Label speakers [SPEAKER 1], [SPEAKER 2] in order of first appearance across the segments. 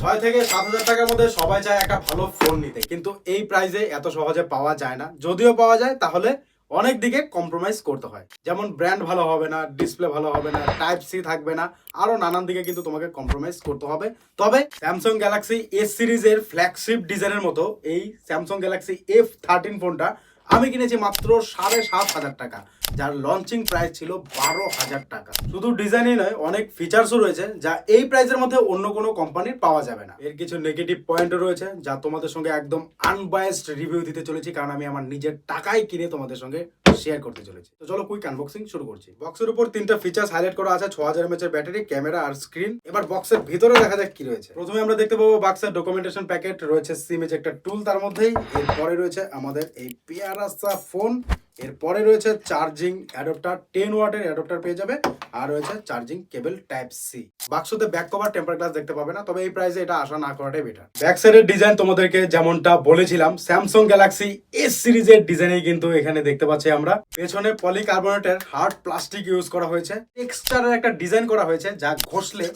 [SPEAKER 1] ছয় থেকে সাত হাজার টাকার মধ্যে সবাই চায় একটা ভালো ফোন নিতে। কিন্তু এই প্রাইসে এত সহজে পাওয়া যায় না। যদিও পাওয়া যায়, তাহলে অনেক দিকে কম্প্রোমাইজ করতে হয়। যেমন ব্র্যান্ড ভালো হবে না ডিসপ্লে ভালো হবে না টাইপ সি থাকবে না, আরও নানান দিকে কিন্তু তোমাকে কম্প্রোমাইজ করতে হবে। তবে স্যামসাং গ্যালাক্সি এস সিরিজের ফ্ল্যাগশিপ ডিজাইনের মতো এই স্যামসাং গ্যালাক্সি এফ থার্টিন ফোনটা আমি কিনেছি মাত্র সাড়ে সাত হাজার টাকা, যার লঞ্চিং প্রাইস ছিল বারো হাজার টাকা। শুধু ডিজাইনই নয়, অনেক ফিচার্সও রয়েছে, যা এই প্রাইসের মধ্যে অন্য কোনো কোম্পানির পাওয়া যাবে না। এর কিছু নেগেটিভ পয়েন্টও রয়েছে, যা তোমাদের সঙ্গে একদম আনবায়াসড রিভিউ দিতে চলেছি, কারণ আমি আমার নিজের টাকায় কিনে তোমাদের সঙ্গে শেয়ার করতে চলেছে। তো চলো কুইক আনবক্সিং শুরু করছি। বক্সের উপর তিনটা ফিচার হাইলাইট করা আছে ছ হাজার এমএচ এর ব্যাটারি ক্যামেরা আর স্ক্রিন এবার বক্সের ভিতরে দেখা যাক কি রয়েছে। প্রথমে আমরা দেখতে পাবো বক্সের ডকুমেন্টেশন প্যাকেট রয়েছে সিমেজ একটা টুল তার মধ্যেই। এরপরে রয়েছে আমাদের এই পেয়ারাসা ফোন এরপরে রয়েছে চার্জিং অ্যাডাপ্টার টেন ওয়াটের অ্যাডাপ্টার পেয়ে যাবে। আর রয়েছে চার্জিং কেবল টাইপ সি বাক্সতে ব্যাক কভার টেম্পার গ্লাস দেখতে পাবে না, তবে এই প্রাইসে এটা আশা না করাটাই বেটার ব্যাক সাইডের ডিজাইন তোমাদেরকে যেমনটা বলেছিলাম স্যামসাং গ্যালাক্সি এস সিরিজের ডিজাইনে কিন্তু এখানে দেখতে পাচ্ছি আমরা। পেছনে পলিকার্বনেটের হার্ড প্লাস্টিক ইউজ করা হয়েছে। টেক্সচারের একটা ডিজাইন করা হয়েছে, যা ঘষলে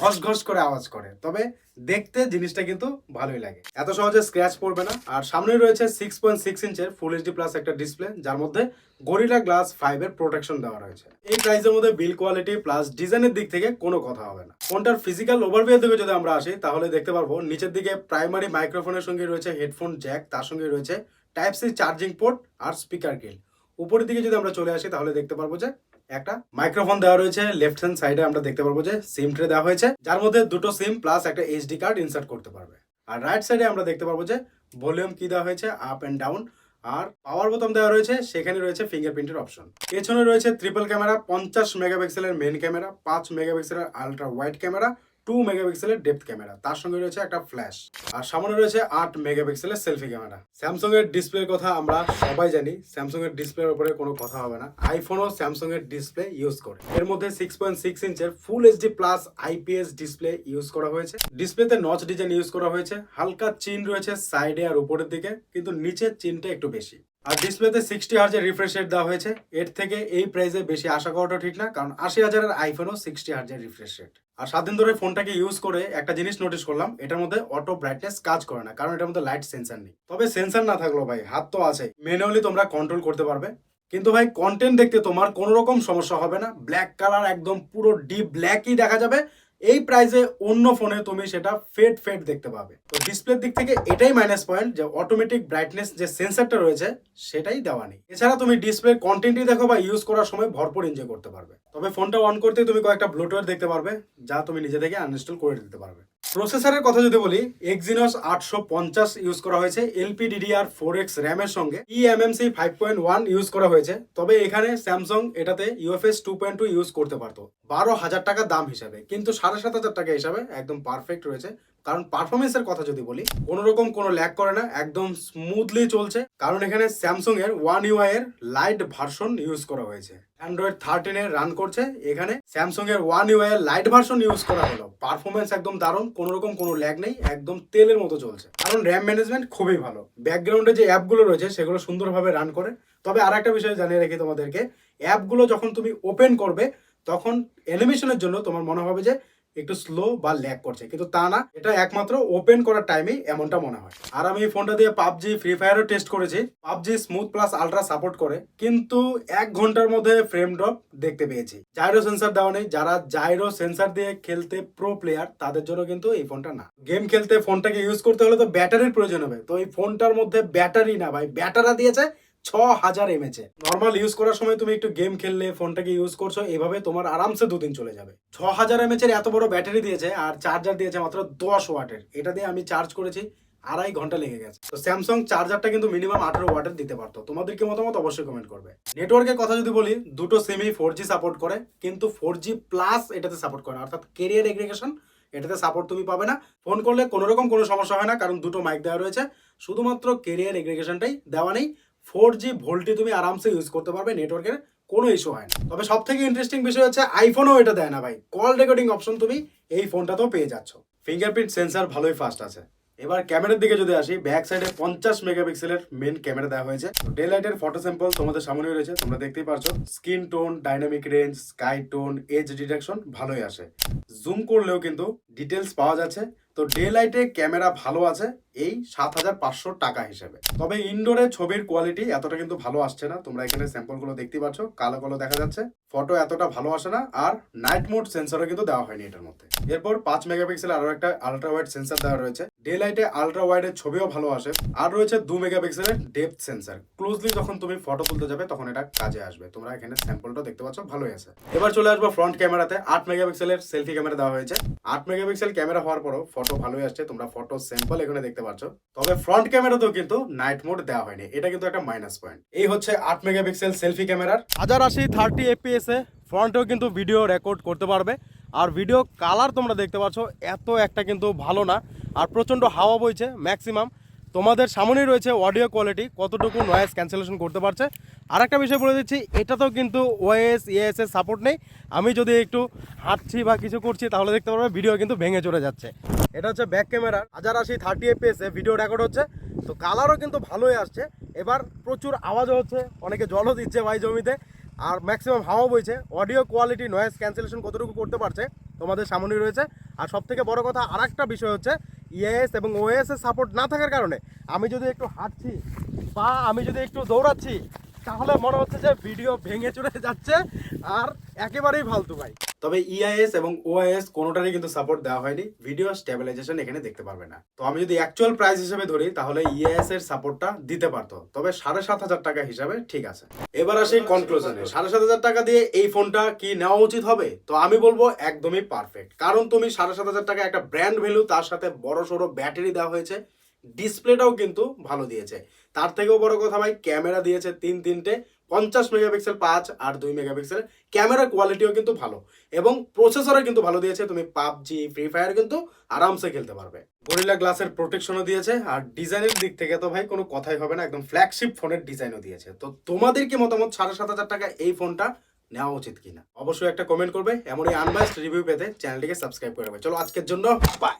[SPEAKER 1] ঘস ঘস করে আওয়াজ করে। তবে দেখতে জিনিসটা কিন্তু ভালোই লাগে। এত সহজে স্ক্র্যাচ পড়বে না। আর সামনে রয়েছে সিক্স পয়েন্ট সিক্স ইঞ্চের ফুল এইচডি প্লাস একটা ডিসপ্লে যার মধ্যে গরিলা গ্লাস ফাইভ এর প্রোটেকশন দেওয়া রয়েছে। এই প্রাইসের মধ্যে বিল কোয়ালিটি প্লাস ডিজাইনের দিক থেকে কোনো কথা হবে না। ফোনটার ফিজিক্যাল ওভারভিউ দিকে যদি আমরা আসি, তাহলে দেখতে পারব নিচের দিকে প্রাইমারি মাইক্রোফোনের সঙ্গে রয়েছে হেডফোন জ্যাক তার সঙ্গে রয়েছে টাইপ সি চার্জিং পোর্ট আর স্পিকার গ্রিল উপরের দিকে যদি আমরা চলে আসি, তাহলে দেখতে পারব যে একটা মাইক্রোফোন দেওয়া রয়েছে লেফট হ্যান্ড সাইডে আমরা দেখতে পারব যে সিম ট্রে দেওয়া হয়েছে, যার মধ্যে দুটো সিম প্লাস একটা এইচডি কার্ড ইনসার্ট করতে পারবে। আর রাইট সাইডে আমরা দেখতে পারব যে ভলিউম কি দেওয়া হয়েছে আপ এন্ড ডাউন আর পাওয়ার বোতাম দেওয়া রয়েছে, সেখানে রয়েছে ফিঙ্গারপ্রিন্টের অপশন পেছনে রয়েছে ট্রিপল ক্যামেরা পঞ্চাশ মেগাপিক্সেলের মেন ক্যামেরা পাঁচ মেগাপিক্সেলের আলট্রা হোয়াইট ক্যামেরা টু মেগাপিক্সেলের ডেপথ ক্যামেরা তার সঙ্গে রয়েছে একটা ফ্ল্যাশ আর সামনে রয়েছে আট মেগাপিক্সেলের সেলফি ক্যামেরা স্যামসং এর ডিসপ্লের কথা আমরা সবাই জানি। স্যামসং এর ডিসপ্লের উপরে কোনো কথা হবে না। আইফোনও স্যামসং এর ডিসপ্লে ইউজ করে। এর মধ্যে six point six ইঞ্চের full HD plus IPS display use করা হয়েছে। ডিসপ্লেতে নচ ডিজাইন ইউজ করা হয়েছে। হালকা চিন রয়েছে সাইডে আর উপরের দিকে। কিন্তু নিচের চিনটা একটু বেশি। আর ডিসপ্লেতে সিক্সটি হার্জের রিফ্রেশ রেট দেওয়া হয়েছে। এর থেকে এই প্রাইসে বেশি আশা করাটা ঠিক না, কারণ আশি হাজারের আইফোনও সিক্সটি হার্জের রিফ্রেশ রেট আর সাত দিন ধরে ফোনটাকে ইউজ করে একটা জিনিস নোটিস করলাম, এটার মধ্যে অটো ব্রাইটনেস কাজ করে না, কারণ এটার মধ্যে লাইট সেন্সার নেই। তবে সেন্সার না থাকল ভাই, হাত তো আছে ম্যানুয়ালি তোমরা কন্ট্রোল করতে পারবে। কিন্তু ভাই কন্টেন্ট দেখতে তোমার কোনো রকম সমস্যা হবে না। ব্ল্যাক কালার একদম পুরো ডিপ ব্ল্যাকই দেখা যাবে। এই প্রাইজে অন্য ফোনে তুমি সেটা ফেড ফেড দেখতে পাবে। তো ডিসপ্লের দিক থেকে এটাই মাইনাস পয়েন্ট যে অটোমেটিক ব্রাইটনেস যে সেন্সারটা রয়েছে, সেটাই দেওয়া নেই। এছাড়া তুমি ডিসপ্লের কন্টেন্টই দেখো বা ইউজ করার সময় ভরপুর এনজয় করতে পারবে। তবে ফোনটা অন করতে তুমি কয়েকটা ব্লুটুথ দেখতে পারবে, যা তুমি নিজে থেকে আনইনস্টল করে দিতে পারবে। প্রসেসরের কথা যদি বলি এক্সিনস আটশো পঞ্চাশ ইউজ করা হয়েছে এলপিডিডিআর ফোর এক্স র্যামের সঙ্গে। EMMC five point one use করা হয়েছে, তবে এখানে স্যামসং এটাতে UFS two point two use করতে পারতো। বারো হাজার টাকা দাম হিসাবে, কিন্তু সাড়ে সাত হাজার টাকা হিসাবে একদম পারফেক্ট রয়েছে। কারণ পারফরমেন্সের কথা যদি বলি কোনো রকম কোনো ল্যাক করে না, একদম স্মুথলি চলছে। কারণ এখানে স্যামসাং এর ওয়ান ইউআই এর লাইট ভার্সন ইউজ করা হয়েছে। অ্যান্ড্রয়েড থার্টিন এর রান করছে, এখানে স্যামসাং এর ওয়ান ইউআই এর লাইট ভার্সন ইউজ করা হলো। পারফরমেন্স একদম দারুণ কোনো রকম কোনো ল্যাগ নেই, একদম তেলের মতো চলছে। কারণ র্যাম ম্যানেজমেন্ট খুবই ভালো। ব্যাকগ্রাউন্ডে যে অ্যাপগুলো রয়েছে, সেগুলো সুন্দরভাবে রান করে। তবে আর একটা বিষয় জানিয়ে রাখি তোমাদেরকে অ্যাপগুলো যখন তুমি ওপেন করবে, তখন অ্যানিমেশনের জন্য তোমার মনে হবে যে একটু স্লো বা ল্যাগ করছে। কিন্তু তা না, এটা একমাত্র ওপেন করার টাইমেই এমনটা মনে হয়। আর আমি এই ফোনটা দিয়ে পাবজি ফ্রি ফায়ারও টেস্ট করেছি। PUBG smooth plus ultra support করে। কিন্তু এক ঘণ্টার মধ্যে ফ্রেম ড্রপ দেখতে পেয়েছি। জাইরো সেন্সার দেওয়া নেই। যারা জাইরো সেন্সার দিয়ে খেলতে প্রো প্লেয়ার তাদের জন্য কিন্তু এই ফোনটা না। গেম খেলতে ফোনটাকে ইউজ করতে হলে তো ব্যাটারির প্রয়োজন হবে। তো এই ফোনটার মধ্যে ব্যাটারি না ভাই ব্যাটারা দিয়েছে ছ হাজার এমএচ নর্মাল ইউজ করার সময় তুমি একটু গেম খেললে ফোনটাকে ইউজ করছ, এভাবে তোমার আরামসে দুদিন চলে যাবে। ছ হাজার এমএচ এর এত বড় ব্যাটারি দিয়েছে, আর চার্জার দিয়েছে মাত্র দশ ওয়াটের। এটা দিয়ে আমি চার্জ করেছি, আড়াই ঘণ্টা লেগে গেছে। তো স্যামসাং চার্জারটা কিন্তু মিনিমাম আঠারো ওয়াটের দিতে পারতো। তোমাদের কি মতামত? অবশ্যই কমেন্ট করবে। নেটওয়ার্কের কথা যদি বলি, দুটো সিমই ফোর জি সাপোর্ট করে, কিন্তু ফোর জি প্লাস এটাতে সাপোর্ট করে অর্থাৎ কেরিয়ার এগ্রিগেশন এটাতে সাপোর্ট তুমি পাবে না। ফোন করলে কোনো রকম কোনো সমস্যা হয় না, কারণ দুটো মাইক দেওয়া রয়েছে। শুধুমাত্র কেরিয়ার এগ্রিগেশনটাই দেওয়া নেই। ফোর জি ভোল্টে তুমি আরামসে ইউজ করতে পারবে নেটওয়ার্কের কোনো ইস্যু হয় না। তবে সব থেকে ইন্টারেস্টিং বিষয় হচ্ছে আইফোনও এটা দেয় না ভাই। কল রেকর্ডিং অপশন তুমি এই ফোনটাতেও পেয়ে যাচ্ছ। ফিঙ্গারপ্রিন্ট সেন্সার ভালোই ফাস্ট আছে। এবার ক্যামেরার দিকে যদি আসি ব্যাক সাইডে পঞ্চাশ মেগাপিক্সেলের মেন ক্যামেরা দেওয়া হয়েছে। ডে লাইটের ফটো স্যাম্পল তোমাদের সামনে রয়েছে, তোমরা দেখতেই পারছ। Skin tone dynamic range sky tone edge detection ভালোই আসে। জুম করলেও কিন্তু ডিটেলস পাওয়া যাচ্ছে। তো ডে লাইটে ক্যামেরা ভালো আছে, এই সাত হাজার পাঁচশো টাকা হিসেবে। তবে ইনডোরে ছবির কোয়ালিটি এতটা কিন্তু ভালো আসছে না। তোমরা এখানে স্যাম্পলগুলো দেখতে পাচ্ছ কালো কালো দেখা যাচ্ছে। ফটো এতটা ভালো আসে না, আর নাইট মোড সেন্সরও কিন্তু দেওয়া হয়নি এটার মধ্যে। এরপর পাঁচ মেগাপিক্সেল আরও একটা আলট্রা ওয়াইড সেন্সর দেওয়া রয়েছে। ডে লাইটে আলট্রা ওয়াইডের ছবিও ভালো আসে। আর রয়েছে দু মেগাপিক্সেলের ডেপথ সেন্সার ক্লোজলি যখন তুমি ফটো তুলতে যাবে, তখন এটা কাজে আসবে। তোমরা এখানে স্যাম্পলটা দেখতে পাচ্ছ, ভালোই আছে। এবার চলে আসব ফ্রন্ট ক্যামেরাতে আট মেগাপিক্সেলের সেলফি ক্যামেরা দেওয়া হয়েছে। আট মেগাপিক্সেল ক্যামেরা হওয়ার পরও ফটো ভালোই আসছে। তোমরা ফটো স্যাম্পল এখানে দেখতে পাচ্ছ। তবে ফ্রন্ট ক্যামেরাতেও কিন্তু নাইট মোড দেওয়া হয়নি। এটা কিন্তু একটা মাইনাস পয়েন্ট এই হচ্ছে আট মেগাপিক্সেল সেলফি ক্যামেরার হাজার আশি থার্টি এফপিএস এ ফ্রন্টেও কিন্তু ভিডিও রেকর্ড করতে পারবে। আর ভিডিও কালার তোমরা দেখতে পাচ্ছ, এত একটা কিন্তু ভালো না। আর প্রচণ্ড হাওয়া বইছে ম্যাক্সিমাম তোমাদের সামনেই রয়েছে অডিও কোয়ালিটি কতটুকু নয়েস ক্যান্সেলেশন করতে পারছে। আর একটা বিষয় বলে দিচ্ছি, এটাতেও কিন্তু ওএস ইএস এর সাপোর্ট নেই। আমি যদি একটু হাঁটছি বা কিছু করছি, তাহলে দেখতে পারবে ভিডিও কিন্তু ভেঙে চলে যাচ্ছে। এটা হচ্ছে ব্যাক ক্যামেরা হাজার আশি থার্টি এফপিএস ভিডিও রেকর্ড হচ্ছে। তো কালারও কিন্তু ভালোই আসছে। এবার প্রচুর আওয়াজও হচ্ছে, অনেকে জলও দিচ্ছে ভাই জমিতে। আর ম্যাক্সিমাম হাওয়া বইছে অডিও কোয়ালিটি নয়েস ক্যান্সেলেশন কতটুকু করতে পারছে, তোমাদের সামনেই রয়েছে। আর সব থেকে বড় কথা আর একটা বিষয় হচ্ছে ইএস এবং ওএস এর সাপোর্ট না থাকার কারণে আমি যদি একটু হাঁটছি বা আমি যদি একটু দৌড়াচ্ছি, তাহলে মনে হচ্ছে যে ভিডিও ভেঙে চড়ে যাচ্ছে, আর একেবারেই ফালতু, ভাই। তবে ইআইএস এবং ওআইএস কোনোটারই কিন্তু সাপোর্ট দেওয়া হয়নি। ভিডিও স্টেবিলাইজেশন এখানে দেখতে পারবে না। তো আমি যদি অ্যাকচুয়াল প্রাইস হিসেবে ধরি, তাহলে ইআইএস এর সাপোর্টটা দিতে পারতো। তবে সাড়ে সাত হাজার টাকা হিসাবে ঠিক আছে। এবার আসি কনক্লুশনে সাড়ে সাত হাজার টাকা দিয়ে এই ফোনটা কি নেওয়া উচিত হবে? তো আমি বলব একদমই পারফেক্ট কারণ তুমি সাড়ে সাত হাজার টাকা একটা ব্র্যান্ড ভ্যালু তার সাথে বড় সড়ো ব্যাটারি দেওয়া হয়েছে। ডিসপ্লেটাও কিন্তু ভালো দিয়েছে। তার থেকেও বড় কথা ভাই ক্যামেরা দিয়েছে তিন তিনটে। পঞ্চাশ মেগাপিক্সেল পাঁচ আর দুই মেগাপিক্সেল। ক্যামেরা কোয়ালিটিও কিন্তু ভালো এবং প্রসেসরও কিন্তু ভালো দিয়েছে। তুমি পাবজি ফ্রি ফায়ার কিন্তু আরামসে খেলতে পারবে। গরিলা গ্লাসের প্রোটেকশনও দিয়েছে আর ডিজাইনের দিক থেকে তো ভাই কোনো কথাই হবে না, একদম ফ্ল্যাগশিপ ফোনের ডিজাইনও দিয়েছে। তো তোমাদের কি মতামত? সাড়ে সাত হাজার টাকা এই ফোনটা নেওয়া উচিত কিনা? অবশ্যই একটা কমেন্ট করবে, এমনই আনবাইসড রিভিউ পেতে চ্যানেলটিকে সাবস্ক্রাইব করে চলো আজকের জন্য বাই